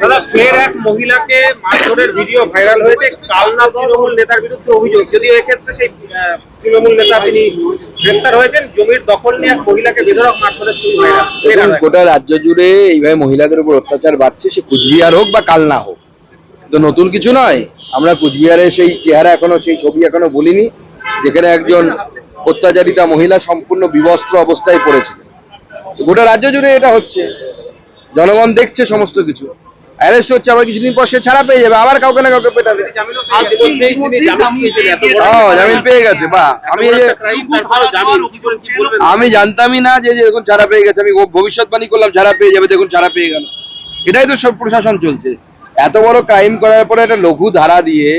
দাদা ফের এক মহিলাকে মারধরের ভিডিও ভাইরাল হয়েছে। কালনা তৃণমূল নেতার বিরুদ্ধে অভিযোগ। যদিও এক্ষেত্রে সেই তৃণমূল নেতা তিনি গ্রেপ্তার হয়েছেন জমির দখল নিয়ে এক মহিলাকে বেধরক মারধরের ছবি ভাইরাল। গোটা রাজ্য জুড়ে এইভাবে মহিলাদের উপর অত্যাচার বাড়ছে সে কুচবিহার হোক বা কালনা হোক। তো নতুন কিছু নয়। আমরা কুচবিহারের সেই চেহারা এখনও সেই ছবি এখনও বলিনি যেখানে একজন অত্যাচারিতা মহিলা সম্পূর্ণ বিবস্ত্র অবস্থায় পড়েছিল গোটা রাজ্য জুড়ে এটা হচ্ছে। জনগণ দেখছে সমস্ত কিছু। অ্যারেস্ট হচ্ছে আবার কিছুদিন পর সে ছাড়া পেয়ে যাবে আবার কাউকে না কাউকে পেটাবে জামিন পেয়েছেন, এত বড় ও জামিন পেয়ে গেছে বা। আমি? আমি জানতামই না যে যে দেখুন ছাড়া পেয়ে গেছে। আমি ভবিষ্যৎবাণী করলাম ছাড়া পেয়ে যাবে দেখুন ছাড়া পেয়ে গেল। এটাই তো সব প্রশাসন চলছে। এত বড় ক্রাইম করার পরে একটা লঘু ধারা দিয়ে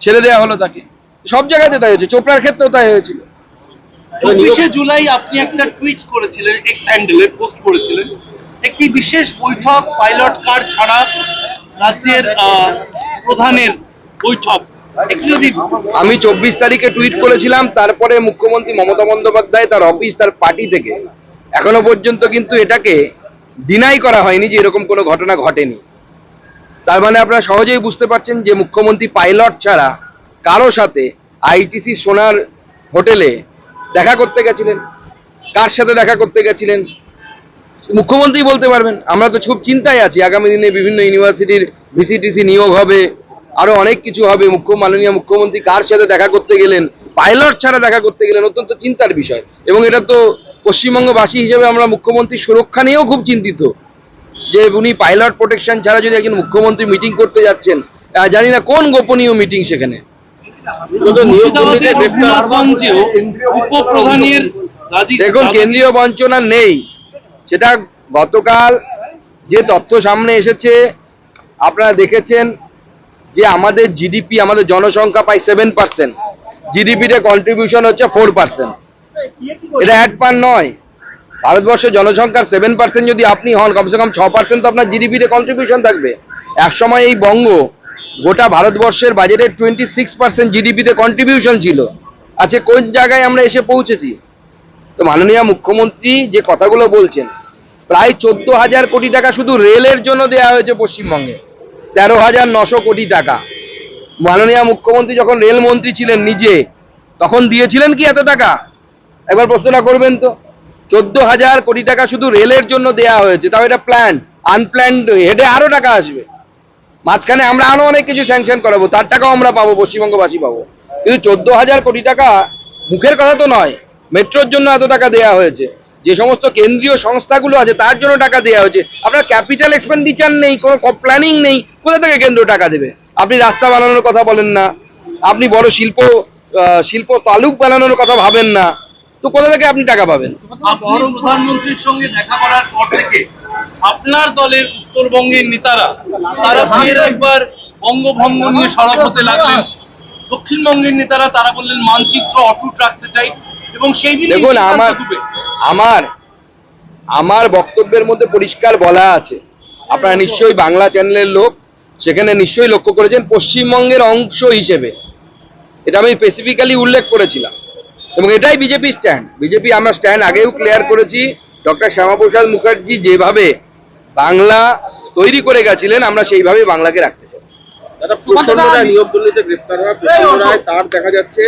ছেড়ে দেওয়া হলো তাকে। সব জায়গাতে তাই হয়েছে চোপড়ার ক্ষেত্রেও তাই হয়েছিল। চব্বিশে জুলাই আপনি একটা টুইট করেছিলেন এক্স হ্যান্ডেলে পোস্ট করেছিলেন। একটি বিশেষ বৈঠক, পাইলট কার ছাড়া রাজ্যের প্রধানের বৈঠক। আমি চব্বিশ তারিখে টুইট করেছিলাম, তারপরে মুখ্যমন্ত্রী মমতা বন্দ্যোপাধ্যায় তার অফিস, তার পার্টি থেকে। এখনও পর্যন্ত কিন্তু এটাকে ডিনাই করা হয়নি যে এরকম কোনো ঘটনা ঘটেনি। তার মানে আপনারা সহজেই বুঝতে পারছেন যে মুখ্যমন্ত্রী পাইলট ছাড়া কারও সাথে আইটিসি সোনার হোটেলে দেখা করতে গেছিলেন। কার সাথে দেখা করতে গেছিলেন? মুখ্যমন্ত্রী বলতে পারবেন আমরা তো খুব চিন্তায় আছি। আগামী দিনে বিভিন্ন ইউনিভার্সিটির ভিসিটিসি নিয়োগ হবে আরও অনেক কিছু হবে। মুখ্য মাননীয় মুখ্যমন্ত্রী কার সাথে দেখা করতে গেলেন পাইলট ছাড়া দেখা করতে গেলেন অত্যন্ত চিন্তার বিষয়। এবং এটা তো পশ্চিমবঙ্গবাসী হিসেবে আমরা মুখ্যমন্ত্রী সুরক্ষা নিয়েও খুব চিন্তিত। যে উনি পাইলট প্রোটেকশন ছাড়া যদি একজন মুখ্যমন্ত্রী মিটিং করতে যাচ্ছেন জানি না কোন গোপনীয় মিটিং সেখানে। দেখুন কেন্দ্রীয় বঞ্চনা নেই। সেটা গতকাল যে তথ্য সামনে এসেছে, আপনারা দেখেছেন যে আমাদের জিডিপি আমাদের জনসংখ্যা পায় সেভেন পার্সেন্ট জিডিপিতে কন্ট্রিবিউশন হচ্ছে ফোর পার্সেন্ট এটা অ্যাড পান নয়। ভারতবর্ষের জনসংখ্যার সেভেন পার্সেন্ট যদি আপনি হন, কমসে কম ছ পার্সেন্ট তো আপনার জিডিপিতে কন্ট্রিবিউশন থাকবে। একসময় এই বঙ্গ গোটা ভারতবর্ষের বাজেটের টোয়েন্টি সিক্স পার্সেন্ট জিডিপিতে কন্ট্রিবিউশন ছিল। আচ্ছা কোন জায়গায় আমরা এসে পৌঁছেছি? তো মাননীয় মুখ্যমন্ত্রী যে কথাগুলো বলছেন প্রায় চোদ্দ হাজার কোটি টাকা শুধু রেলের জন্য দেওয়া হয়েছে পশ্চিমবঙ্গে। তেরো হাজার নশো কোটি টাকা। মাননীয় মুখ্যমন্ত্রী যখন রেলমন্ত্রী ছিলেন নিজে, তখন দিয়েছিলেন কি এত টাকা? একবার প্রশ্নটা করবেন তো। চোদ্দ হাজার কোটি টাকা শুধু রেলের জন্য দেয়া হয়েছে, তাও এটা প্ল্যান আনপ্ল্যান্ড হেডে আরও টাকা আসবে। মাঝখানে আমরা আরও অনেক কিছু স্যাংশন করাবো, তার টাকাও আমরা পাবো, পশ্চিমবঙ্গবাসী পাবো। কিন্তু চোদ্দ হাজার কোটি টাকা মুখের কথা তো নয়, মেট্রোর জন্য এত টাকা দেয়া হয়েছে। যে সমস্ত কেন্দ্রীয় সংস্থাগুলো আছে, তার জন্য টাকা দেওয়া হয়েছে। আপনার ক্যাপিটাল এক্সপেন্ডিচার নেই, কোনো প্ল্যানিং নেই, কোথা থেকে কেন্দ্র টাকা দেবে? আপনি রাস্তা বানানোর কথা বলেন না, আপনি বড় শিল্প শিল্প তালুক বানানোর কথা ভাবেন না, তো কোথা থেকে আপনি টাকা পাবেন? প্রধানমন্ত্রীর সঙ্গে দেখা করার পর থেকে আপনার দলের উত্তরবঙ্গের নেতারা, তারা ফের একবার বঙ্গভঙ্গ নিয়ে সরব হতে লাগলেন। দক্ষিণবঙ্গের নেতারা, তারা বললেন, মানচিত্র অটুট রাখতে চাই। এবং সেই দিন দেখুন আমার আমার আমার বক্তব্যের মধ্যে পরিষ্কার বলা আছে। আপনারা নিশ্চয়ই বাংলা চ্যানেলের লোক সেখানে নিশ্চয়ই লক্ষ্য করেছেন পশ্চিমবঙ্গের অংশ হিসেবে। এটা আমি স্পেসিফিক্যালি উল্লেখ করেছিলাম। এবং এটাই বিজেপি স্ট্যান্ড বিজেপি আমরা স্ট্যান্ড আগেও ক্লিয়ার করেছি। ডক্টর শ্যামাপ্রসাদ মুখার্জি যেভাবে বাংলা তৈরি করে গেছিলেন আমরা সেইভাবে বাংলাকে রাখতে চাই। দাদা প্রচণ্ড রায় নিয়োগ দুর্নীতিতে গ্রেপ্তার হওয়া প্রচণ্ড রায় তার দেখা যাচ্ছে।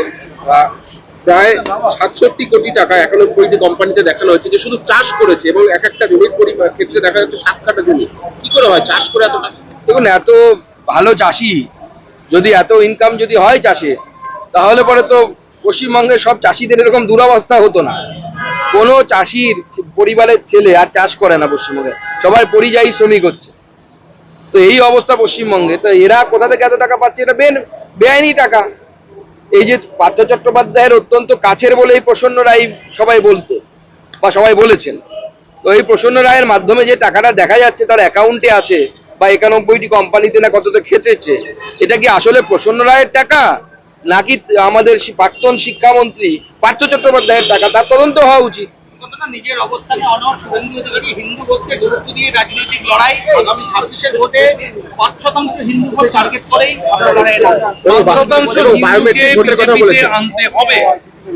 প্রায় সাতষট্টি কোটি টাকা এখনও পর্যন্ত কোম্পানিতে দেখানো হচ্ছে যে শুধু চাষ করেছে এবং এক একটা জমির পরিমাণ ক্ষেত্রে দেখা যাচ্ছে সাত কাটা জমি। কি করে হয়? চাষ করে এত টাকা? দেখুন, এত ভালো চাষি, যদি এত ইনকাম যদি হয় চাষে, তাহলে পরে তো পশ্চিমবঙ্গের সব চাষিদের এরকম দুরাবস্থা হতো না। কোনো চাষির পরিবারের ছেলে আর চাষ করে না পশ্চিমবঙ্গে। সবাই পরিযায়ী শ্রমিক হচ্ছে। তো এই অবস্থা পশ্চিমবঙ্গে। তো এরা কোথা থেকে এত টাকা পাচ্ছে? এটা বেআইনি টাকা। এই যে পার্থ চট্টোপাধ্যায়ের অত্যন্ত কাছের বলে এই প্রসন্ন রায় সবাই বলতো, বা সবাই বলেছেন। তো এই প্রসন্ন রায়ের মাধ্যমে যে টাকাটা দেখা যাচ্ছে তার অ্যাকাউন্টে আছে, বা একানব্বইটি কোম্পানিতে না কতটা খেটেছে, এটা কি আসলে প্রসন্ন রায়ের টাকা, নাকি আমাদের প্রাক্তন শিক্ষামন্ত্রী পার্থ চট্টোপাধ্যায়ের টাকা? তার তদন্ত হওয়া উচিত। কতটা নিজের অবস্থানে অনড় শুভেন্দু অধিকারী হিন্দু ভোটকে গুরুত্ব দিয়ে রাজনৈতিক লড়াই আগামী ছাব্বিশের ভোটে পাঁচ শতাংশ হিন্দু ভোট টার্গেট করেই লড়াই পাঁচ শতাংশ বিজেপিতে আনতে হবে।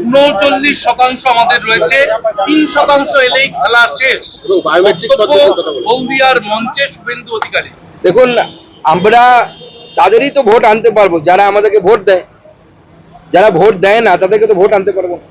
উনচল্লিশ শতাংশ আমাদের রয়েছে। তিন শতাংশ এলেই খেলা শেষ। হলদিয়ার মঞ্চে শুভেন্দু অধিকারী। দেখুন আমরা তাদেরই তো ভোট আনতে পারব। যারা আমাদেরকে ভোট দেয় যারা ভোট দেয় না তাদেরকে তো ভোট আনতে পারব না।